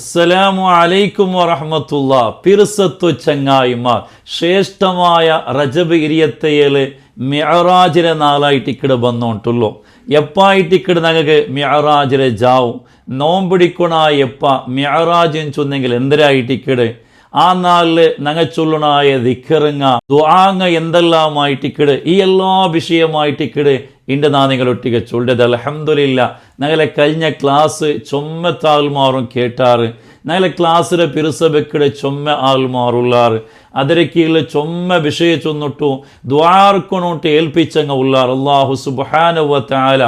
അസ്സലാമു അലൈക്കും വറഹമത്തുള്ള. പിറുസത്തു ചങ്ങായിമാർ. ശ്രേഷ്ഠമായ റജബ് ഇരിയത്തയിലെ മെഹറാജിലെ നാളായിട്ട് ഇക്കട് വന്നോണ്ടുള്ളൂ. എപ്പായിട്ട് ഇക്കട് ഞങ്ങൾക്ക് മെഹറാജിലെ ജാവും. നോമ്പിടിക്കണ എപ്പ മിഅറാജ് ചൊന്നെങ്കിൽ എന്തരായിട്ട് ഇക്കട് ആ നാളിൽ നങ്ങ ധിക്കറങ്ങ ദുആങ്ങ ദ്വാങ്ങ എന്തെല്ലാമായി ഈ എല്ലാ വിഷയമായി ടിക്കട് ഇണ്ട് നാ നിങ്ങൾ ഒട്ടിക്ക് ചൊല്ലത് അലഹമില്ല ഞങ്ങളെ കഴിഞ്ഞ ക്ലാസ് ചൊമ്മ താൽമാറും കേട്ടാറ്. ഞങ്ങളെ ക്ലാസ്സിലെ പിറുസബക്കിടെ ചൊമ്മ ആൽമാറുള്ളാറ് ചുമ ചൊമ്മ ചൊന്നിട്ടു ദ്വാർക്കൊണോട്ട് ഏൽപ്പിച്ചങ്ങ ഉള്ളാർ അള്ളാഹു സുബാനുവ താല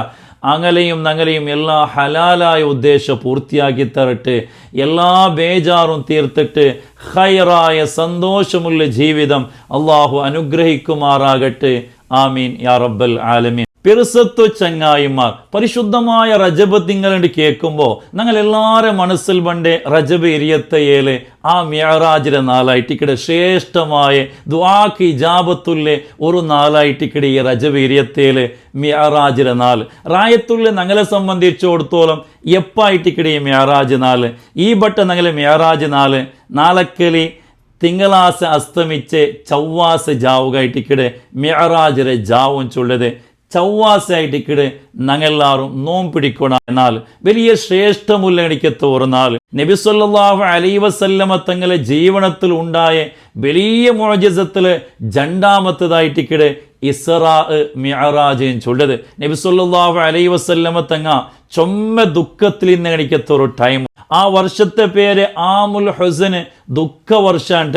അങ്ങലെയും നങ്ങലെയും എല്ലാ ഹലാലായ ഉദ്ദേശം പൂർത്തിയാക്കി തരട്ടെ. എല്ലാ ബേജാറും തീർത്തിട്ട് ഹൈറായ സന്തോഷമുള്ള ജീവിതം അള്ളാഹു അനുഗ്രഹിക്കുമാറാകട്ടെ. ആമീൻ. യാ റബ്ബൽ ആലമീൻ. പെരുസത്വ ചങ്ങായിമാർ. പരിശുദ്ധമായ റജബ് തിങ്ങളുണ്ട് കേൾക്കുമ്പോൾ ഞങ്ങൾ എല്ലാവരും മനസ്സിൽ പണ്ടേ റജബ് എരിയത്തയേൽ ആ മ്യാറാജിലെ നാളായിട്ടിക്കടെ ശ്രേഷ്ഠമായ ദ്വാക്ക് ഇജാബത്തുള്ള ഒരു നാളായിട്ടിക്കടെ ഈ റജബ് എരിയത്തേൽ മ്യാറാജിലെ നാൾ റായത്തുള്ള ഞങ്ങളെ സംബന്ധിച്ചിടത്തോളം എപ്പായിട്ടിക്കടെ ഈ മ്യാറാജ് നാല്. ഈ ബട്ട ഞങ്ങളെ മ്യാറാജ് നാല്. നാലക്കലി തിങ്കളാസ അസ്തമിച്ച് ചൊവ്വാസ ജാവുകായിട്ടിക്കടെ മ്യാറാജിലെ ജാവും ചൊല്ലത് ചൊവ്വാസായിട്ടിക്കട് ഞങ്ങളെല്ലാവരും നോം പിടിക്കണം എന്നാൽ വലിയ ശ്രേഷ്ഠമുള്ള എനിക്ക് തോർന്നാൽ നബിസ്വല്ലാഹു അലൈ വസല്ലമ തങ്ങളെ ജീവനത്തിൽ ഉണ്ടായ വലിയ മോജസത്തിൽ രണ്ടാമത്തതായിട്ടിക്കട് ഇസറാ മിഅറാജ് ചൊല്ലത് നബിസ്വല്ലാഹു അലൈ വസല്ലമ തങ്ങ ചൊമ്മ ദുഃഖത്തിൽ ഇന്ന് എനിക്കത്തൊരു ടൈം. ആ വർഷത്തെ പേര് ആമുൽ ഹുസന് ദുഃഖ വർഷാണ്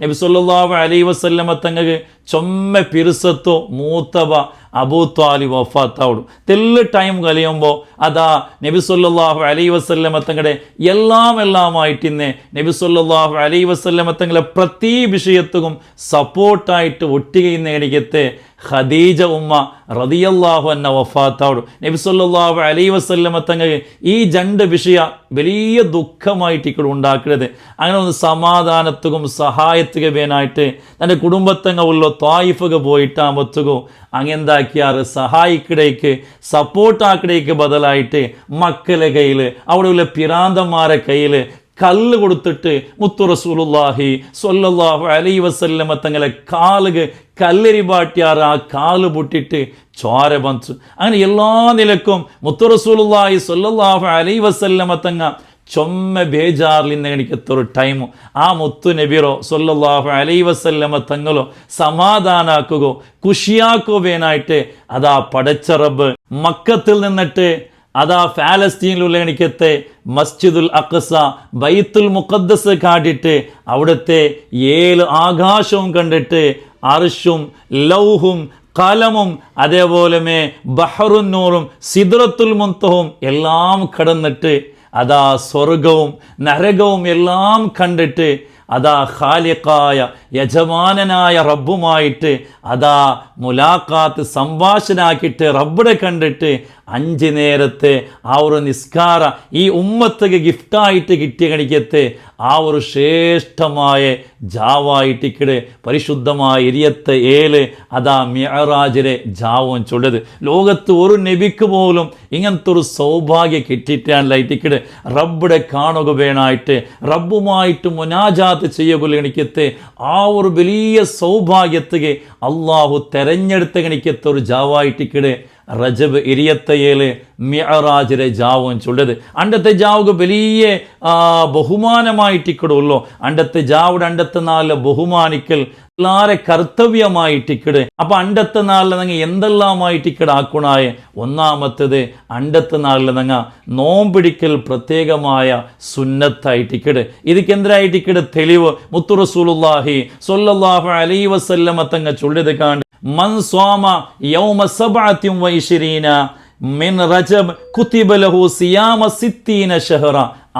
നബി സല്ലല്ലാഹു അലൈ വസല്ലമ തങ്ങക്ക് ചൊമ്മ പിറുസത്തോ മൂത്തബ അബൂ ത്വാലി വഫാത്താവുడు തെല്ല് ടൈം കഴിയുമ്പോൾ അതാ നബി സല്ലല്ലാഹു അലൈഹി വസല്ലമ തങ്ങളുടെ എല്ലാം എല്ലാമായിട്ട് ഇന്ന് നബി സല്ലല്ലാഹു അലൈഹി വസല്ലമ തങ്ങളെ പ്രതി വിഷയത്തും സപ്പോർട്ടായിട്ട് ഒട്ടിക ഇന്ന് എനിക്കത്തെ ഖദീജ ഉമ്മ റതിയല്ലാഹു അന്ന വഫാത്താവും നബി സല്ലല്ലാഹു അലൈഹി വസല്ലമ തങ്ങൾക്ക് ഈ രണ്ട് വിഷയ വലിയ ദുഃഖമായിട്ട് ഇക്കൂടെ ഉണ്ടാക്കരുത് അങ്ങനെ ഒന്ന് സമാധാനത്തുകും സഹായത്തുക വേനായിട്ട് തന്റെ കുടുംബത്തങ്ങ ഉള്ള തായിഫുക പോയിട്ടാമത്തുകോ അങ്ങെന്താക്കിയാറ് സഹായിക്കിടയ്ക്ക് സപ്പോർട്ടാക്കിടയ്ക്ക് ബദലായിട്ട് മക്കളെ കയ്യിൽ അവിടെയുള്ള പിരാന്തന്മാരെ കയ്യിൽ കല്ല് കൊടുത്തിട്ട് മുത്തു റസൂലുല്ലാഹി സ്വല്ലല്ലാഹു അലൈ വസല്ലമ തങ്ങളെ കാലുക കല്ലെരി പാട്ടിയാർ ആ കാൽ പൊട്ടിട്ട് ചോര പഞ്ചു അങ്ങനെ എല്ലാ നിലക്കും മുത്തു റസൂലുല്ലാഹി സ്വല്ലല്ലാഹു അലൈ വസല്ലമ തങ്ങ ചൊമ്മ ബേജാറിൽ നിന്ന് എനിക്കെത്തൊരു ടൈമു ആ മുത്തു നബിറോ സൊല്ലാഹു അലൈ വസല്ലമ തങ്ങളോ സമാധാനാക്കുകയോ കുഷിയാക്കുവേനായിട്ട് അതാ പടച്ച റബ്ബ് മക്കത്തിൽ നിന്നിട്ട് അതാ ഫാലസ്തീനിലുള്ള എനിക്കത്തെ മസ്ജിദുൽ അഖസ ബൈത്തുൽ മുഖദ്ദസ് കാട്ടിട്ട് അവിടുത്തെ ഏഴ് ആകാശവും കണ്ടിട്ട് അർഷും ലൗഹും കലമും അതേപോലെ ബഹറുന്നൂറും സിദ്രത്തുൽ മുന്തവും എല്ലാം കടന്നിട്ട് അതാ സ്വർഗവും നരകവും എല്ലാം കണ്ടിട്ട് അതാ ഖാലിഖായ യജമാനനായ റബ്ബുമായിട്ട് അതാ മുലാഖാത്ത് സംഭാഷനാക്കിയിട്ട് റബ്ബിനെ കണ്ടിട്ട് അഞ്ച് നേരത്തെ ആ ഒരു നിസ്കാര ഈ ഉമ്മത്തക്ക് ഗിഫ്റ്റായിട്ട് കിട്ടിയ കണിക്കത്തെ ആ ഒരു ശ്രേഷ്ഠമായ ജാവായിട്ട് ജാവായിട്ടിക്കിട് പരിശുദ്ധമായ ഇരിയത്തെ ഏൽ അതാ മിയറാജിലെ ജാവും ചൊല്ലത് ലോകത്ത് ഒരു നബിക്ക് പോലും ഇങ്ങനത്തെ ഒരു സൗഭാഗ്യം കിട്ടിയിട്ടാണല്ലായിട്ടിക്കിട് റബ്ബിടെ കാണുക വേണായിട്ട് റബ്ബുമായിട്ട് മുനാജാത്ത് ചെയ്യുക എനിക്കത്തെ ആ ഒരു വലിയ സൗഭാഗ്യത്തുക അള്ളാഹു തെരഞ്ഞെടുത്ത കണിക്കത്തെ ഒരു ജാവായിട്ടിക്കിട് റജബ് ഇരിയത്തയേൽ മിയറാജിലെ ജാവും ചൊല്ലത് അണ്ടത്തെ ജാവുക വലിയ ബഹുമാനമായിട്ടിക്കടുള്ളൂ അണ്ടത്തെ ജാവുടെ അണ്ടത്തെ നാളിലെ ബഹുമാനിക്കൽ എല്ലാരെ കർത്തവ്യമായിട്ടിക്കട്. അപ്പൊ അണ്ടത്തെ നാളിൽ നിങ്ങൾ എന്തെല്ലാമായിട്ടിക്കട് ആക്കുണായ ഒന്നാമത്തത് അണ്ടത്തെ നാളിൽ നിങ്ങൾ നോമ്പിടിക്കൽ പ്രത്യേകമായ സുന്നത്തായിട്ടിക്കട്. ഇതിക്ക് എന്തിനായിട്ടിക്കട് തെളിവ് മുത്തുറസൂലുല്ലാഹി സൊല്ലാഹു അലൈ വസല്ലമ തങ്ങ ചൊല്ലത് കാണ്ട് മൻ യൗമ സബഅത്തിൻ വൈശരീന മിൻ റജബ് കുതിബ ലഹു സിയാമ സിത്തീന ഷഹറ.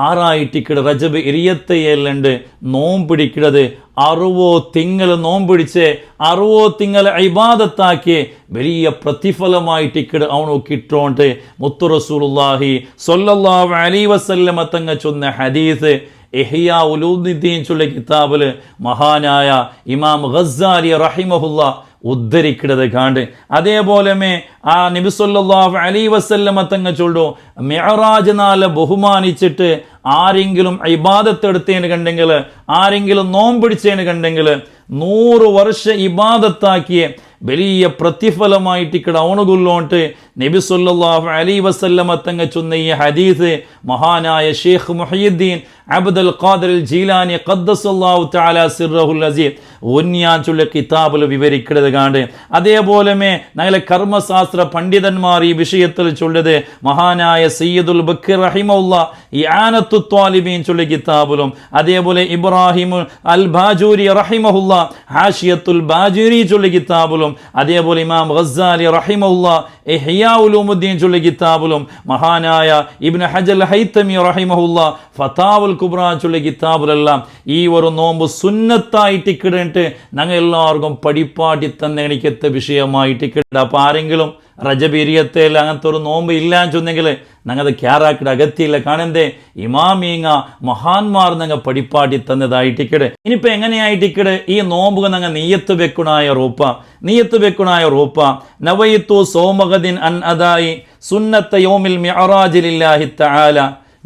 ആറായിട്ടിക്കട് റജബ് ഇരിയത്തയല്ലുണ്ട്. നോമ്പിടിക്കണത് അറുവോ തിങ്കൾ നോമ്പിടിച്ച് അറുവോ തിങ്കൾ ഇബാദത്താക്കി വലിയ പ്രതിഫലമായിട്ടിക്കട് അവണു കിട്ടോണ്ട് മുത്തു റസൂലുള്ളാഹി സ്വല്ലല്ലാഹു അലൈഹി വസല്ലമ തങ്ങ ചൊന്ന ഹദീസ് എഹിയ ഉലൂദ്ദീൻ ചൊല്ല കിതാബിൽ മഹാനായ ഇമാം ഗസാലി റഹിമഹുല്ല ഉദ്ധരിക്കുന്നത് കാണ്ട്. അതേപോലെ ആ നബിസൊല്ലാഹു അലി വസല്ലമ തങ്ങ ചൊല്ലു മെഹറാജ് നാല് ബഹുമാനിച്ചിട്ട് ആരെങ്കിലും ഇബാദത്ത് എടുത്തതിന് കണ്ടെങ്കിൽ ആരെങ്കിലും നോമ്പിടിച്ചതിന് കണ്ടെങ്കിൽ നൂറ് വർഷ ഇബാദത്താക്കിയ വലിയ പ്രതിഫലമായിട്ട് ഇക്കട ഔണുകുല്ലോട്ട് നബി സല്ലാഹു അലി വസല്ലമ തങ്ങ ചൊന്ന ഈ ഹദീസ് മഹാനായ ഷെയ്ഖ് മുഹീദ്ദീൻ അബ്ദുൽ ഖാദർ ജീലാനി ഖദ്ദസല്ലാഹു തആല സിർറഹുൽ അസീദ് ഒന്നിയാൻ ചൊല്ല കിതാബിൽ വിവരിക്കുന്നത് കാണ്ട്. അതേപോലെ നല്ല കർമ്മശാസ്ത്ര പണ്ഡിതന്മാർ ഈ വിഷയത്തിൽ ചൊല്ലത് മഹാനായ സയ്യിദുൽ ബക്കീർ റഹിമുള്ള ഈ ആനത്തു ത്വാലിബീൻ ചൊല്ലിയ കിതാബിലും. അതേപോലെ ഇബ്രാഹിം അൽ ബാജൂരി റഹിമഹുല്ല ഹാഷിയത്തുൽ ബാജിരി ചൊല്ലി കിതാബിലും അതേപോലെ ഇമാം ഗസാലി റഹിമുല്ല ഇഹ്യാ ചൊല്ലി കിതാബിലും മഹാനായ ഇബ്നു ഹജൽ ഹൈത്തമി റഹിമഹുല്ല ഫതാവുൽ കുബ്ര ചൊല്ലി കിതാബിലെല്ലാം ഈ ഒരു നോമ്പ് സുന്നത്തായിട്ട് കിടന്നിട്ട് ഞങ്ങൾ എല്ലാവർക്കും പടിപ്പാട്ടി തന്നെ എനിക്കത്തെ വിഷയമായിട്ട് കിട്ടുക അപ്പോൾ ആരെങ്കിലും റജബിരിയത്തേൽ അങ്ങനത്തെ ഒരു നോമ്പ് ഇല്ലാന്ന് ചൊന്നെങ്കിൽ ഞങ്ങൾ ക്യാറാക്കിയുടെ അകത്തിയില്ല കാണന്തേ ഇമാമീങ്ങ മഹാന്മാർ ഞങ്ങൾ പടിപ്പാട്ടി തന്നതായിട്ടിക്കട്. ഇനിയിപ്പോൾ എങ്ങനെയായിട്ടിക്കട്? ഈ നോമ്പുകൾ ഞങ്ങൾ നീയത്ത് വെക്കുണായ റൂപ്പ നീയത്ത് വെക്കുണായ റൂപ്പ നവയിത്തു സോമഗദിൻ അൻ അദായി സുന്നത്ത യോമിൽ മിഅറാജിലില്ലാഹി തആല.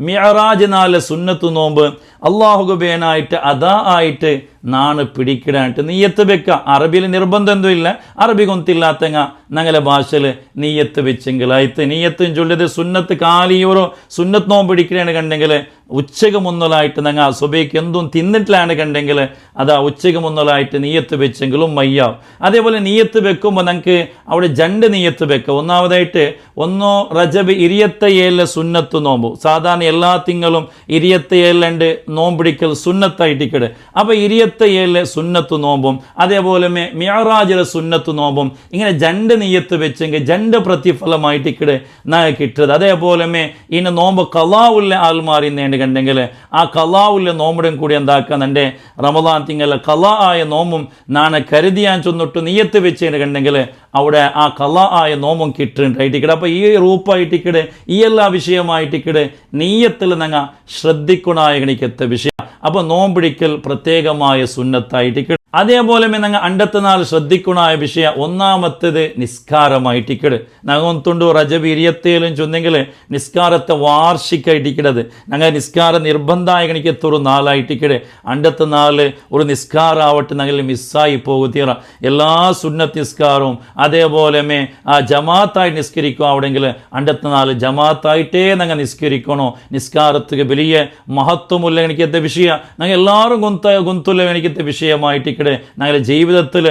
മിഅറാജ് നാല് സുന്നത്തു നോമ്പ്. അള്ളാഹുബേനായിട്ട് അതാ ആയിട്ട് നാണ് പിടിക്കിടാനായിട്ട് നീയത്ത് വെക്കുക അറബിയിൽ നിർബന്ധം എന്തോ ഇല്ല. അറബി കൊന്തില്ലാത്തങ്ങ ഞങ്ങളെ ഭാഷയിൽ നീയത്ത് വെച്ചെങ്കിലായിട്ട് നീയത്തും ചൊല്ലിയത് സുന്നത്ത് കാലിയോറോ സുന്നത്ത് നോമ്പ് പിടിക്കുകയാണ് കണ്ടെങ്കിൽ ഉച്ചയ്ക്ക് മുന്നലായിട്ട് ഞങ്ങൾ സുബൈക്ക് എന്തും തിന്നിട്ടിലാണ് കണ്ടെങ്കിൽ അതാ ഉച്ചയ്ക്ക് മുന്നലായിട്ട് നീയത്ത് വെച്ചെങ്കിലും മയ്യാവും. അതേപോലെ നീയത്ത് വെക്കുമ്പോൾ ഞങ്ങൾക്ക് അവിടെ ജണ്ട് നീയത്ത് വെക്കുക ഒന്നാമതായിട്ട് ഒന്നോ റജബ് ഇരിയത്തയേലെ സുന്നത്ത് നോമ്പ്. സാധാരണ എല്ലാ തിങ്കളും ഇരിയത്തയേലുണ്ട് നോമ്പിടിക്കൽ സുന്നത്തായിട്ടിക്കട് അപ്പോൾ ഇരിയത്തയേലെ സുന്നത്ത് നോമ്പും അതേപോലെ മിയറാജിലെ സുന്നത്ത് നോമ്പും ഇങ്ങനെ ജണ്ട് നീയത്ത് വെച്ചെങ്കിൽ ജണ്ട് പ്രതിഫലമായിട്ടിക്കട് കിട്ടത്. അതേപോലെ ഇന്ന് നോമ്പ് കലാവുള്ള ആൾമാറിന്നേണ്ട് കണ്ടെങ്കിൽ ആ കലാവുള്ള നോമ്പിടും കൂടി എന്താക്കാൻ എന്റെ റമദാൻ തിങ്കള കലാ ആയ നോമ്പും നാണെ കരുതിയാൻ ചൊന്നിട്ട് നീയത്ത് വെച്ചേണ്ടി കണ്ടെങ്കിൽ അവിടെ ആ കല ആയ നോമ്പും കിട്ടുന്നുണ്ടായിട്ടിക്കട് അപ്പോൾ ഈ റൂപ്പായിട്ടിക്കട് ഈ എല്ലാ വിഷയമായിട്ടിക്കട് നീയത്തിൽ നിങ്ങൾ ശ്രദ്ധിക്കണായ ഗണിക്കത്തെ വിഷയം. അപ്പോൾ നോമ്പിടിക്കൽ പ്രത്യേകമായ സുന്നത്തായിട്ടിക്കട് അതേപോലെ നിങ്ങൾ അണ്ടത്തുനാൾ ശ്രദ്ധിക്കണായ വിഷയ ഒന്നാമത്തേത് നിസ്കാരമായിട്ടിക്കട് നಗೊಂത്തുണ്ടു റജബ് ഇരിയത്തേലും ചൊന്നെങ്കിൽ നിസ്കാരത്തെ വാർഷികമായി ടിക്കടത് ഞങ്ങൾ നിസ്കാര നിർബന്ധമായ കണിക്കത്തൊരു നാളായിട്ടിക്കട് അണ്ടത്തെ നാൾ ഒരു നിസ്കാരാവട്ടെ ഞങ്ങൾ മിസ്സായി പോകുതീറ എല്ലാ സുന്നത്ത് നിസ്കാരവും അതേപോലെ മേ ആ ജമാത്തായി നിസ്കരിക്കും അവിടെങ്കിൽ അണ്ടത്തെ നാൾ ജമാത്തായിട്ടേ ഞങ്ങൾ നിസ്കരിക്കണോ? നിസ്കാരത്തിന് വലിയ മഹത്വമുള്ള എനിക്കത്തെ വിഷയ. ഞങ്ങൾ എല്ലാവരും ഗുന്ത ഗുന്തുള്ള എനിക്കത്തെ വിഷയമായിട്ട് ഇക്കടെ ഞങ്ങളുടെ ജീവിതത്തിൽ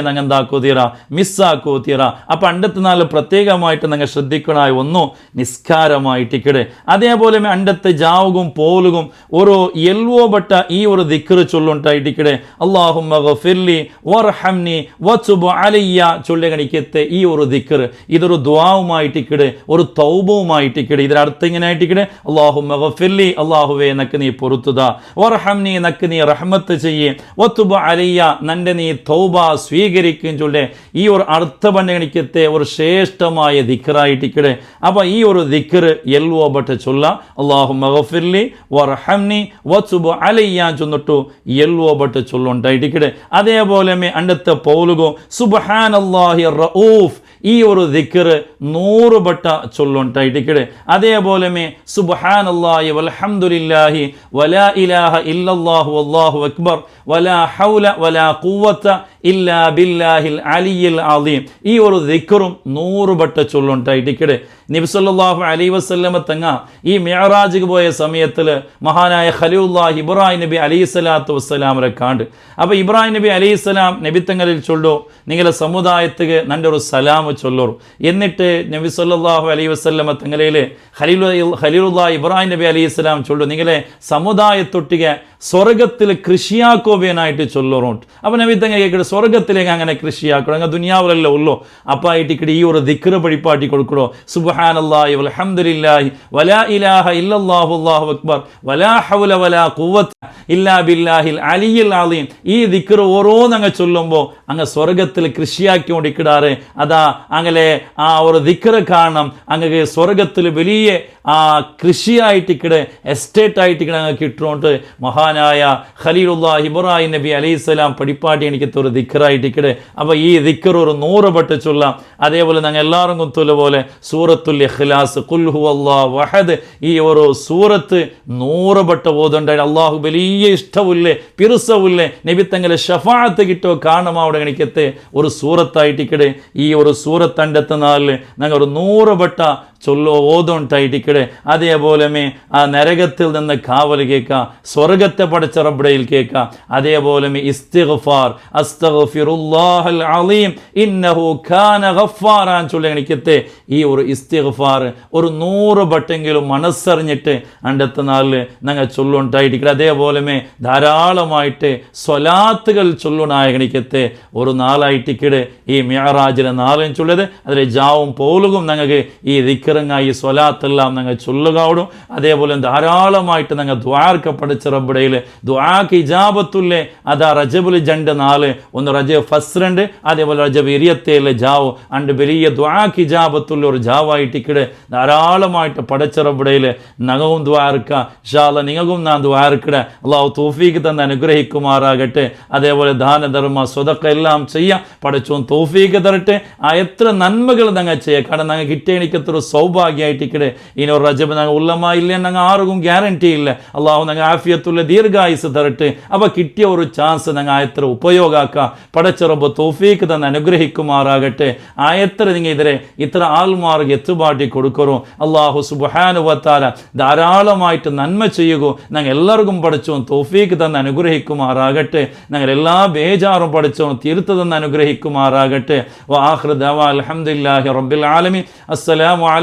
ഞങ്ങൾ എന്താക്കൂ തീറ മിസ്സാക്കൂ തീറ അപ്പം അണ്ടത്തെ നാൾ പ്രത്യേകമായിട്ട് ഞങ്ങൾ ശ്രദ്ധിക്കണായി ഒന്നു നിസ്കാരമായിട്ടിക്കടെ അതേപോലെ അണ്ടത്തെ ജാവുകും പോലുകും ഒരു എൽവോ ബട്ട ഈ ഒരു ദിക്കറ് ചൊല്ലുണ്ടായിട്ടിക്കടെ അള്ളാഹു ഫിർലി വർഹംനി വച്ചുബു അലയ്യ ചൊല്ലുകണിക്കത്തെ ഈ ഒരു ദിക്കറ് ഇതൊരു ദ്വാവുമായിട്ടിക്കടെ ഒരു തൗബവുമായിട്ടിക്കടെ ഇതിന്റെ അർത്ഥം ഇങ്ങനെ ആയിട്ടിക്കടെ അള്ളാഹു ഫിർലി അള്ളാഹുവെ നക്ക് നീ പൊറുത്തുക വർഹംനി നക്ക് നീ റഹ്മത്ത് ചെയ്യേ. ഒത്തുബ അലിയ നന്റെ നീ തൗബ സ്വീകരിക്കുകയും ചൊല്ലേ. ഈ ഒരു അർത്ഥപണ്ഡിക്കത്തെ ഒരു ശ്രേഷ്ഠമായ ദിക്കറായിട്ടിക്കടെ അപ്പോൾ ഈ ഒരു ദിക്കറ് എൽവോ ബട്ട ചൊല്ല. അള്ളാഹു മഹഫിർലി വർഹംനി വത്തുബ അലിയ ചൊന്നിട്ടു എൽവോ ബട്ട ചൊല്ലുണ്ടായിട്ടിക്കടെ അതേപോലെ മേ അണ്ടത്തെ പൗലുകോ സുബഹാൻ അള്ളാഹി റഊഫ് ഈ ഒരു ദിക്കറ് നൂറ് ബട്ട ചൊല്ലുണ്ടായിട്ടിക്കടെ അതേപോലെ സുബഹാൻ അള്ളാഹി വലഹമുല്ലാഹി വലാ ഇലാഹ ഇല്ലാഹു അള്ളാഹു അക്ബർ വലാ ഹൗല വലാ ഖുവത്ത ഇല്ലാ ബില്ലാഹിൽ അലിയിൽ അലീം. ഈ ഒരു ദിക്കറും നൂറ് ബട്ട ചൊല്ലുണ്ടായിട്ടിക്കടെ നിബ്സല്ലാഹു അലൈ വസ്ല്ലമ തങ്ങ ഈ മെഹറാജിക്ക് പോയ സമയത്തിൽ മഹാനായ ഖലീല്ലാഹ് ഇബ്രാഹിം നബി അലി സ്വലാത്തു വസ്സലാമരെ കാണ്ട്. അപ്പോൾ ഇബ്രാഹിം നബി അലി സ്വലാം നബി തങ്ങളിൽ ചൊല്ലു നിങ്ങളെ സമുദായത്തിക്ക് നല്ല ഒരു സലാം ചൊല്ലോറും. എന്നിട്ട് നബി സല്ലാഹു അലൈഹി വസ്ല്ലമ തങ്ങളയിൽ ഖലീൽ ഇബ്രാഹിം നബി അലൈഹി സ്വലാം ചൊല്ലു നിങ്ങളെ സമുദായത്തൊട്ടിക സ്വർഗത്തിൽ കൃഷിയാക്കോബിയനായിട്ട് ചൊല്ലോറുണ്ട്. അപ്പോൾ നബി തങ്ങ കേൾക്കട്ടെ സ്വർഗത്തിലേക്ക് അങ്ങനെ കൃഷിയാക്കണം അങ്ങ് ദുനിയാവിലല്ല ഉള്ളൂ. അപ്പായിട്ട് ഇക്കടെ ഈ ഒരു ദിക്ര പഴിപ്പാട്ടി കൊടുക്കണോ? സുബ്ഹാനല്ലാഹി വൽഹംദുലില്ലാഹി വലാ ഇലാഹ ഇല്ലാഹു അക്ബർ വലാ ഹൗല വലാ ഖുവത്ത ഇല്ലാ ബില്ലാഹിൽ അലിയിൽ ആലീം ഈ ദിക്റ് ഓരോന്നങ്ങ് ചൊല്ലുമ്പോൾ അങ്ങ് സ്വർഗത്തിൽ കൃഷിയാക്കിക്കൊണ്ടിക്കിടാറ് അതാ അങ്ങനെ ആ ഒരു ദിക്റ് കാരണം അങ്ങക്ക് സ്വർഗത്തിൽ വലിയ ആ കൃഷിയായിട്ടിക്കടെ എസ്റ്റേറ്റ് ആയിട്ടിക്കടെ അങ്ങ് കിട്ടുകൊണ്ട് മഹാനായ ഖലീലുല്ലാഹ് ഇബ്രാഹിം നബി അലൈഹിസ്സലാം പടിപ്പാട്ടി എനിക്ക് ഒരു ദിക്കറായിട്ടിക്കടെ അപ്പോൾ ഈ ദിക്കർ ഒരു നൂറ് പട്ട് ചൊല്ലാം. അതേപോലെ ഞങ്ങൾ എല്ലാവരും കുത്തുള്ള പോലെ സൂറത്തുൽ ഇഖ്ലാസ് കുൽഹു അള്ളാഹ് വഹദ് ഈ ഒരു സൂറത്ത് നൂറ് പട്ട് ഓതുണ്ടായി അള്ളാഹു വലിയ ഇഷ്ടമില്ലേ പിറുസവില്ലേ നബിത്തങ്ങളെ ഷഫാത്ത് കിട്ടോ കാണും അവിടെ എനിക്കത്തെ ഒരു സൂറത്തായിട്ടിക്കടെ ഈ ഒരു സൂറത്തണ്ടത്തെ നാളിൽ ഞങ്ങൾ ഒരു നൂറ് പട്ട ചൊല്ലോ ഓതുണ്ടായിട്ടിക്കടെ അതേപോലെ ആ നരകത്തിൽ നിന്ന് കാവൽ കേൾക്കുക സ്വർഗത്തെ പടച്ച റബ്ബടയിൽ കേൾക്കാം. അതേപോലെ ഇസ്തിഗ്ഫാർ അസ്തഗ്ഫിറുല്ലാഹൽ അലീം ഇന്നഹു കാന ഈ ഒരു ഇസ്തിഗ്ഫാർ ഒരു നൂറ് വട്ടെങ്കിലും മനസ്സറിഞ്ഞിട്ട് അണ്ടത്തെ നാളിൽ ഞങ്ങൾ ചൊല്ലുണ്ടായിട്ടിക്കടെ അതേപോലെമേ ധാരാളമായിട്ട് സ്വലാത്തുകൾ ചൊല്ലുനായകണിക്കത്തെ ഒരു നാളായിട്ടിക്കട് ഈ മിയറാജിലെ നാളും ചൊല്ലത് അതിലെ ജാവും പോലുകും ഞങ്ങൾക്ക് ഈ ദിക്കറങ്ങ ഈ സ്വലാത്തെല്ലാം ഞങ്ങൾ ചൊല്ലുകാവിടും അതേപോലെ ധാരാളമായിട്ട് ഞങ്ങൾ ദ്വാർക്ക പഠിച്ച റബ്ബടയിൽ ദ്വാക്ക് ഇജാബത്തുല്ലേ? അതാ റജബുൽ ജണ്ട് നാല്. ഒന്ന് റജബ് ഫസ്രണ്ട് അതേപോലെ റജബ് ഇരിയത്തേലെ ജാവ്. അണ്ട് വലിയ ദ്വാക്ക് ഇജാബത്തുള്ള ഒരു ജാവായിട്ടിക്കിടെ ധാരാളമായിട്ട് പഠിച്ച റബ്ബടയിൽ നഖവും ദ്വാർക്ക ഷാല നിങ്ങൾക്കും നാം ദ്വാർക്കിട അള്ളാഹു തോഫീക്ക് തന്നെ അനുഗ്രഹിക്കുമാറാകട്ടെ. അതേപോലെ ദാനധർമ്മ സ്വതക്ക എല്ലാം ചെയ്യാം. പഠിച്ചു തോഫീക്ക് തരട്ടെ. ആ എത്ര നന്മകൾ ഞങ്ങൾ ചെയ്യാം. കാരണം ഞങ്ങൾ കിട്ടിയ എനിക്കത്ര ഇനി ഒരു റജബ് ഞങ്ങൾ ഉള്ളമാ ഇല്ല ഞങ്ങൾ ആർക്കും ഗ്യാരണ്ടി ഇല്ല. അള്ളാഹു ഞങ്ങൾ ആഫിയത്തുള്ള ദീർഘായുസ് തരട്ട്. അപ്പോൾ കിട്ടിയ ഒരു ചാൻസ് ഞങ്ങൾ ആയത്ര ഉപയോഗമാക്കുക പടച്ചറബ് തോഫീക്ക് തന്നെ അനുഗ്രഹിക്കുമാറാകട്ടെ. ആയത്ര നിങ്ങൾ ഇതിരെ ഇത്ര ആൾമാർക്ക് എത്തുപാട്ടി കൊടുക്കറോ. അള്ളാഹു സുബാനുവത്താല ധാരാളമായിട്ട് നന്മ ചെയ്യുക. ഞങ്ങൾ എല്ലാവർക്കും പഠിച്ചോ തോഫീക്ക് തന്നെ അനുഗ്രഹിക്കുമാറാകട്ടെ. ഞങ്ങൾ എല്ലാ ബേജാറും പഠിച്ചോ തീർത്ത് തന്നെ അനുഗ്രഹിക്കുമാറാകട്ടെ. വാഹൃദ അലഹമുല്ലാഹി റബ്ബിൽ ആലമി അസ്സലാമു